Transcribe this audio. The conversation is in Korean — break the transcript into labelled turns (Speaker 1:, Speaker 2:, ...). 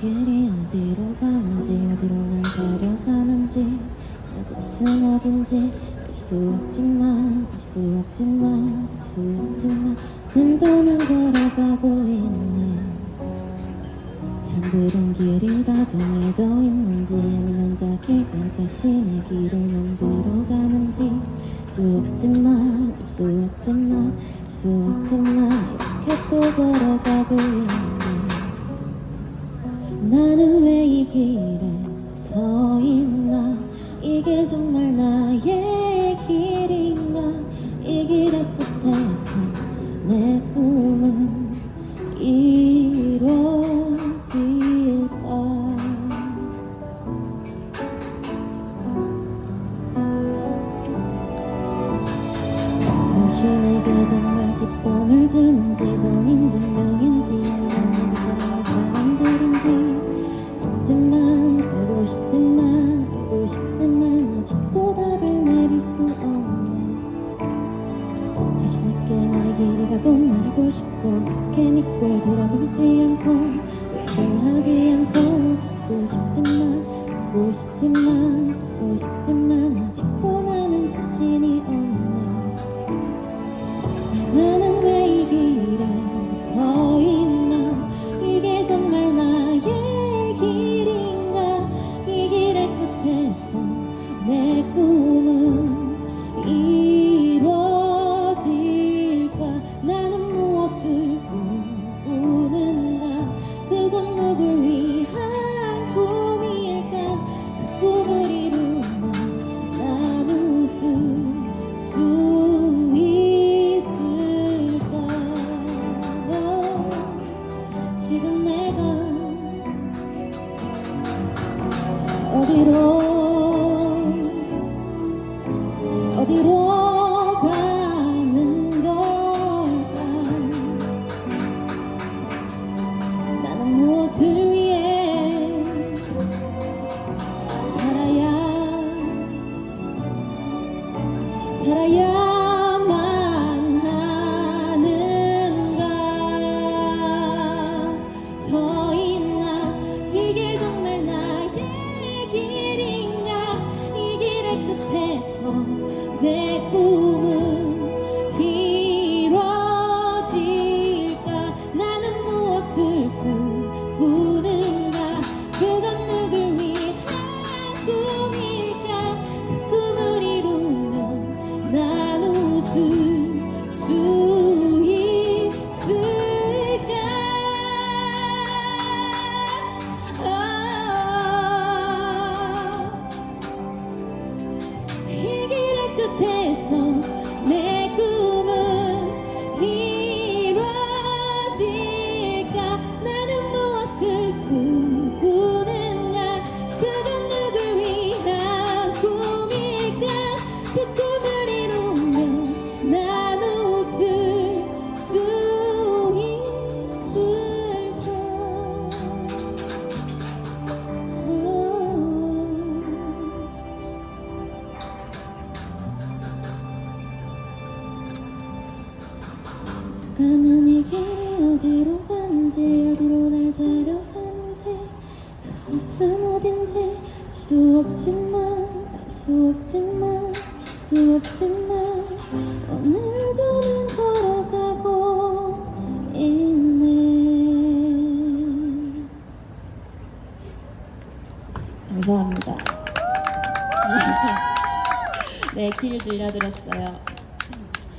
Speaker 1: 길이 어디로 가는지 어디로 날 데려가는지 그곳은 어딘지 알 수 없지만 알 수 없지만 알 수 없지만 늘 도난 걸어가고 있네. 잠들은 길이 다 정해져 있는지 아니면 자기가 자신의 길을 만들어 가는지 알 수 없지만 알 수 없지만 알 수 없지만 이렇게 또 걸어가고 있네. 나는 왜 이 길에 서 있나? 이게 정말 나의 길인가? 이 길의 끝에서 내 꿈은 이루어질까? 당신에게 싶고 그렇게 믿고 돌아보지 않고 외로워하지 않고. 듣고 싶지만 듣고 싶지만 듣고 싶지만 아직도 나는 자신이 없네. 나는 왜 이 길에 서 있나? 이게 정말 나의 길인가? 이 길의 끝에서 내꿈 어 내 꿈 길 가는 이 길이 어디로 가는지 어디로 날 데려가는지. 그곳은 어딘지 알수 없지만 알수 없지만 알수 없지만. 오늘도 난 걸어가고 있네. 감사합니다. 네, 길 들려드렸어요